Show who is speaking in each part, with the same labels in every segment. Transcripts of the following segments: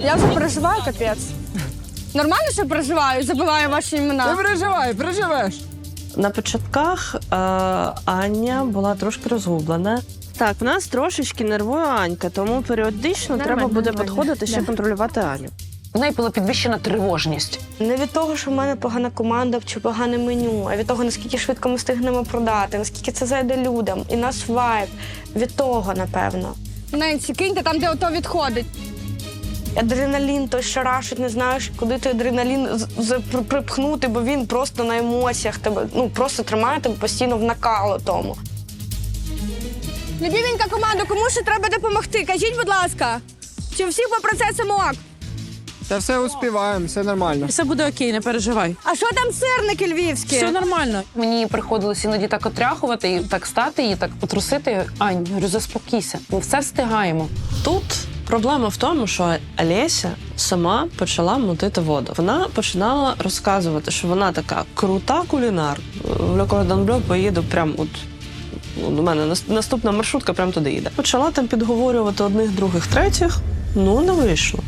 Speaker 1: Я вже переживаю, капець. Нормально, що переживаю, забиваю ваші імена.
Speaker 2: Не переживай, переживеш.
Speaker 3: На початках е, Аня була трошки розгублена. Так, в нас трошечки нервує Анька, тому періодично треба буде
Speaker 1: нормально.
Speaker 3: підходити ще
Speaker 1: Да.
Speaker 3: контролювати Аню.
Speaker 4: У неї була підвищена тривожність.
Speaker 5: Не від того, що в мене погана команда чи погане меню, а від того, наскільки швидко ми встигнемо продати, наскільки це зайде людям, і наш вайб. Від того, напевно.
Speaker 1: Ненсі, киньте там, де ото відходить.
Speaker 5: Адреналін той шарашить, не знаєш, куди той адреналін припхнути, бо він просто на емоціях тебе, ну просто тримає тебе постійно в накалу тому.
Speaker 1: Любіменька команда, кому ще треба допомогти? Кажіть, будь ласка. Чи у всіх по процесам ок?
Speaker 2: Та все успіваємо, все нормально.
Speaker 6: Все буде окей, не переживай.
Speaker 1: А що там сирники львівські?
Speaker 6: Все нормально.
Speaker 4: Мені приходилось іноді так отряхувати і так стати, і так потрусити. Ань, говорю, заспокійся. Ми все встигаємо.
Speaker 3: Тут проблема в тому, що Олеся сама почала мутити воду. Вона починала розказувати, що вона така крута кулінар. В Le поїду прям от. У мене наступна маршрутка прямо туди їде. Почала там підговорювати одних, других, третіх. Ну, не вийшло.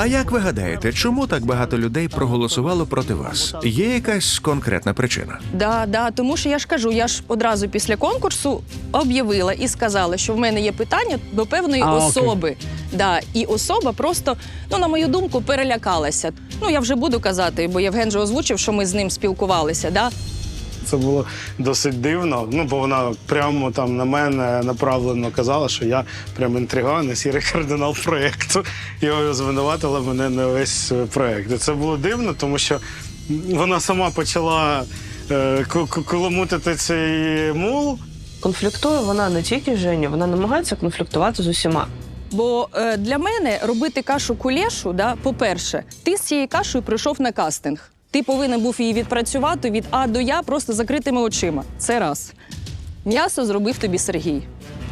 Speaker 7: А як ви гадаєте, чому так багато людей проголосувало проти вас? Є якась конкретна причина?
Speaker 6: Да, да, тому що я ж кажу, я ж одразу після конкурсу об'явила і сказала, що в мене є питання до певної
Speaker 2: А, окей.
Speaker 6: особи. Да, і особа просто, ну на мою думку, перелякалася. Ну я вже буду казати, бо Євген же озвучив, що ми з ним спілкувалися. Да?
Speaker 8: Це було досить дивно. Ну, бо вона прямо там на мене направлено казала, що я прям інтриган і сірий кардинал проєкту. І звинуватила мене на весь проєкт. І це було дивно, тому що вона сама почала е, ку- цей мул.
Speaker 3: Конфліктує вона не тільки з Женю, вона намагається конфліктувати з усіма.
Speaker 6: Бо е, для мене робити кашу кулешу, да, по-перше, ти з цією кашею прийшов на кастинг. Ти повинен був її відпрацювати від А до Я просто закритими очима. Це раз. М'ясо зробив тобі Сергій.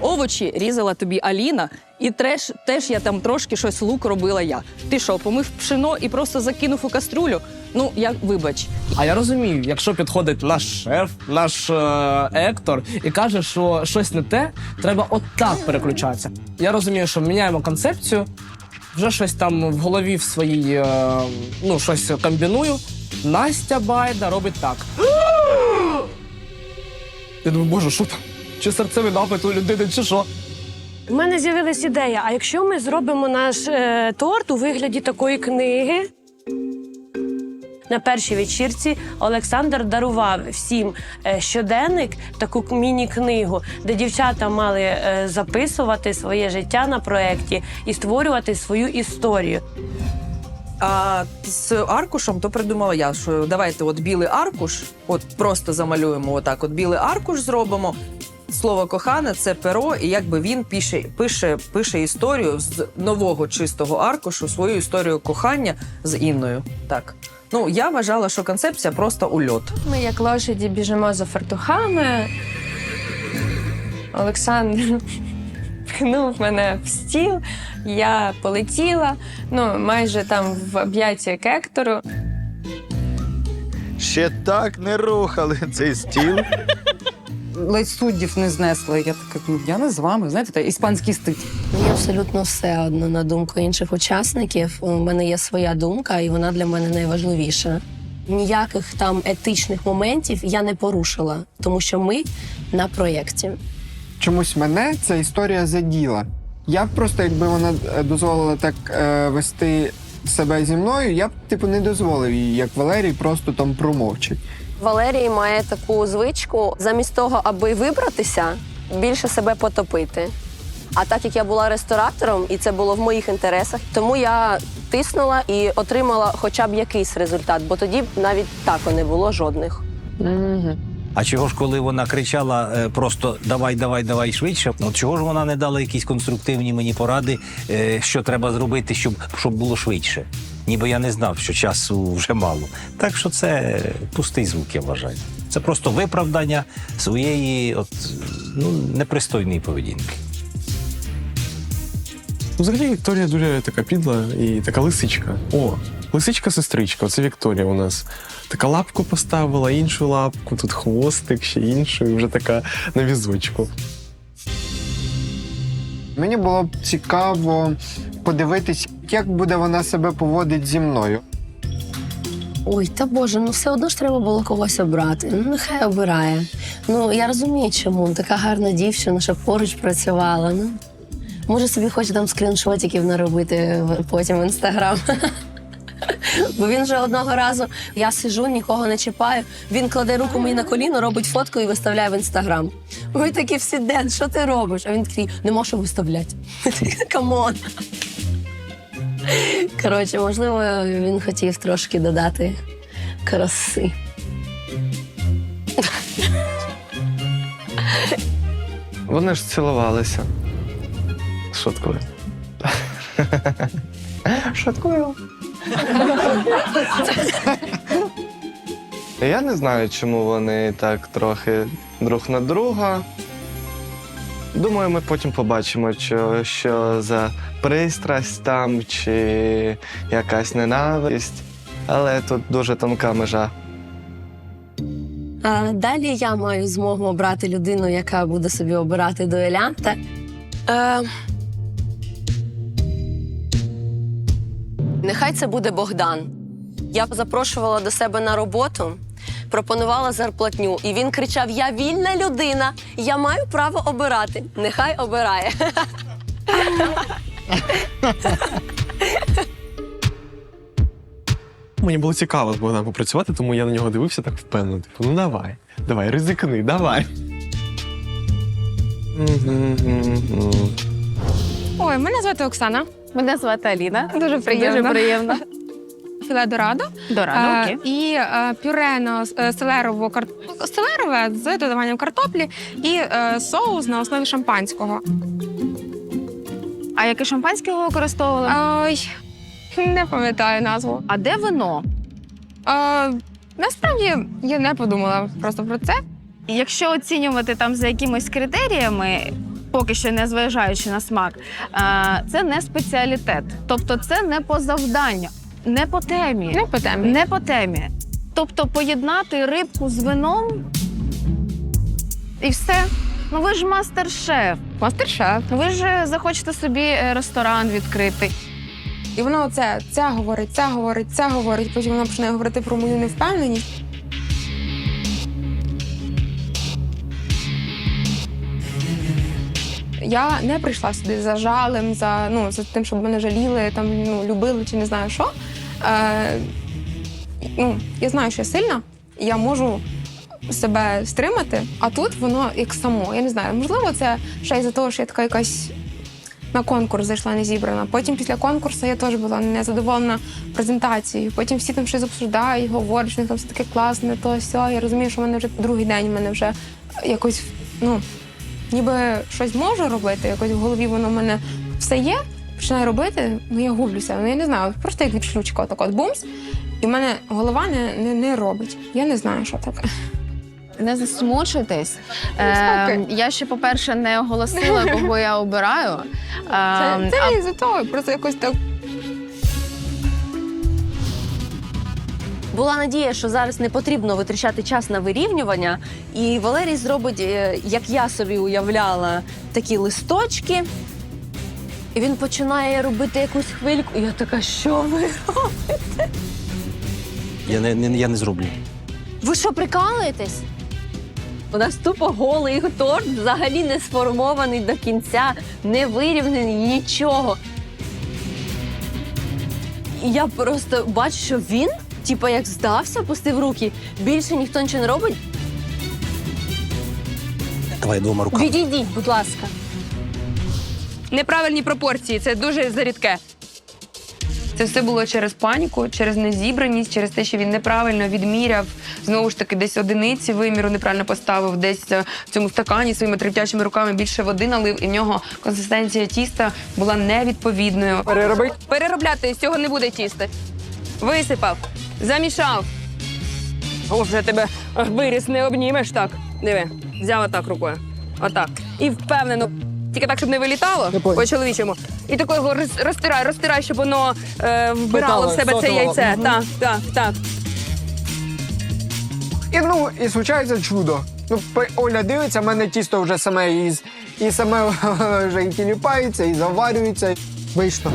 Speaker 6: Овочі різала тобі Аліна, і треш, теж я там трошки щось лук робила я. Ти що, помив пшено і просто закинув у каструлю? Ну, я вибач.
Speaker 9: А я розумію, якщо підходить наш шеф, наш е, ектор і каже, що щось не те, треба отак переключатися. Я розумію, що міняємо концепцію, вже щось там в голові в своїй, е, ну, щось комбіную. Настя Байда робить так. Я думаю, боже, що там? Чи серцевий напит у людини, чи що?
Speaker 10: У мене з'явилась ідея: а якщо ми зробимо наш е, торт у вигляді такої книги? На першій вечірці Олександр дарував всім е, щоденник, таку міні-книгу, де дівчата мали е, записувати своє життя на проєкті і створювати свою історію.
Speaker 11: А з аркушем то придумала я, що давайте от білий аркуш, от просто замалюємо отак, от білий аркуш зробимо. Слово кохане це перо, і якби він пише, пише, пише історію з нового чистого аркушу, свою історію кохання з Інною. Так. Ну, я вважала, що концепція просто ульот.
Speaker 1: Ми, як лошаді, біжимо за фартухами. Олександр пхнув мене в стіл, я полетіла, ну, майже там в об'яття кектору.
Speaker 12: Ще так не рухали цей стіл.
Speaker 11: Ледь суддів не знесли. Я така, ну я не з вами, знаєте, та іспанський стиль.
Speaker 10: Мені абсолютно все одно на думку інших учасників. У мене є своя думка, і вона для мене найважливіша. Ніяких там етичних моментів я не порушила, тому що ми на проєкті.
Speaker 2: Чомусь мене ця історія заділа. Я б просто, якби вона е, дозволила так е, вести себе зі мною, я б типу не дозволив їй, як Валерій, просто там промовчить.
Speaker 10: Валерій має таку звичку, замість того, аби вибратися, більше себе потопити. А так як я була ресторатором, і це було в моїх інтересах, тому я тиснула і отримала хоча б якийсь результат, бо тоді б навіть тако не було жодних.
Speaker 12: А чого ж, коли вона кричала е, просто давай, давай, давай швидше, от чого ж вона не дала якісь конструктивні мені поради, е, що треба зробити, щоб, щоб було швидше? Ніби я не знав, що часу вже мало. Так що це пустий звук, я вважаю. Це просто виправдання своєї от, ну, непристойної поведінки.
Speaker 9: Ну, Взагалі Вікторія дуже така підла і така лисичка. О, лисичка-сестричка, оце Вікторія у нас. Така лапку поставила, іншу лапку, тут хвостик, ще іншу, і вже така на візочку.
Speaker 2: Мені було б цікаво подивитись, Як буде вона себе поводить зі мною?
Speaker 13: Ой, та Боже, ну все одно ж треба було когось обрати. Ну, нехай обирає. Ну, я розумію, чому. Така гарна дівчина, щоб поруч працювала. Ну, може, собі хоче там скріншотиків наробити потім в інстаграм. Бо він вже одного разу я сижу, нікого не чіпаю. Він кладе руку мені на коліно, робить фотку і виставляє в інстаграм. Ми такі всі ден, що ти робиш? А він такий, не можу виставляти. Камон. Коротше, можливо, він хотів трошки додати краси.
Speaker 14: Вони ж цілувалися. Шуткую. Шуткую. Я не знаю, чому вони так трохи друг на друга. Думаю, ми потім побачимо, що, що за пристрасть там чи якась ненависть. Але тут дуже тонка межа.
Speaker 13: А далі я маю змогу обрати людину, яка буде собі обирати дуелянта. Е... Нехай це буде Богдан. Я запрошувала до себе на роботу, пропонувала зарплатню, і він кричав: Я вільна людина, я маю право обирати. Нехай обирає.
Speaker 15: Мені було цікаво з Богданом попрацювати, тому я на нього дивився так впевнено. Типу, ну давай, давай, ризикни, давай.
Speaker 1: Ой, мене звати Оксана.
Speaker 16: Мене звати Аліна.
Speaker 1: Дуже приємно.
Speaker 16: Дуже приємно.
Speaker 1: Філе дорадо.
Speaker 16: Дорадо,
Speaker 1: Е,
Speaker 16: окей.
Speaker 1: І е, пюрено е, селерово кар... селерове з додаванням картоплі і е, соус на основі шампанського.
Speaker 16: А яке шампанське ви використовували?
Speaker 1: Ой, не пам'ятаю назву.
Speaker 16: А де вино?
Speaker 1: Е, насправді я не подумала просто про це.
Speaker 16: Якщо оцінювати там за якимись критеріями, поки що не зважаючи на смак, е, це не спеціалітет. Тобто це не по завданню, не по темі.
Speaker 1: Не по темі.
Speaker 16: Не по темі. Тобто поєднати рибку з вином і все. Ну ви ж мастер-шеф.
Speaker 1: Мастер-шеф.
Speaker 16: Ви ж захочете собі е, ресторан відкрити.
Speaker 1: І воно оце, це говорить, це говорить, це говорить, потім воно починає говорити про мою невпевненість. Я не прийшла сюди за жалем, за, ну, за тим, щоб мене жаліли, там, ну, любили чи не знаю що. Е, ну, я знаю, що я сильна, я можу себе стримати, а тут воно як само. Я не знаю, можливо, це ще й за того, що я така якась на конкурс зайшла не зібрана. Потім після конкурсу я теж була незадоволена презентацією. Потім всі там щось обсуждають, говорять, що там все таке класне, то все. Я розумію, що в мене вже другий день в мене вже якось, ну, ніби щось можу робити, якось в голові воно в мене все є. Починаю робити, ну я гублюся. Ну я не знаю, просто як від шлючка, так от бумс, і в мене голова не, не, не робить. Я не знаю, що таке.
Speaker 16: Не засмучуйтесь.
Speaker 1: Е,
Speaker 16: я ще, по-перше, не оголосила, кого я обираю.
Speaker 1: Це, це не із-за того, просто якось так
Speaker 13: Була надія, що зараз не потрібно витрачати час на вирівнювання, і Валерій зробить, е, як я собі уявляла, такі листочки. І він починає робити якусь хвильку. І я така, що ви робите?
Speaker 12: Я не, не, я не зроблю.
Speaker 13: Ви що, прикалуєтесь? У нас тупо голий торт, взагалі не сформований до кінця, не вирівнений, нічого. І я просто бачу, що він, типа, як здався, пустив руки, більше ніхто нічого не робить.
Speaker 12: Давай двома руками.
Speaker 13: Відійдіть, будь ласка.
Speaker 1: неправильні пропорції. Це дуже зарідке. Це все було через паніку, через незібраність, через те, що він неправильно відміряв. Знову ж таки, десь одиниці виміру неправильно поставив, десь е, в цьому стакані своїми тремтячими руками більше води налив, і в нього консистенція тіста була невідповідною.
Speaker 2: Переробить?
Speaker 1: Переробляти з цього не буде тіста. Висипав, замішав. О, вже тебе виріс не обнімеш так. Диви, взяв отак рукою. Отак. І впевнено. Тільки так, щоб не вилітало по чоловічому. І такого його роз- розтирай, розтирай, щоб воно е, вбирало в себе це яйце.
Speaker 2: Мгм.
Speaker 1: Так, так, так.
Speaker 2: І ну, і случається чудо. Ну, пе- Оля дивиться, в мене тісто вже саме із, і саме вже і тіліпається, і заварюється. Вийшло.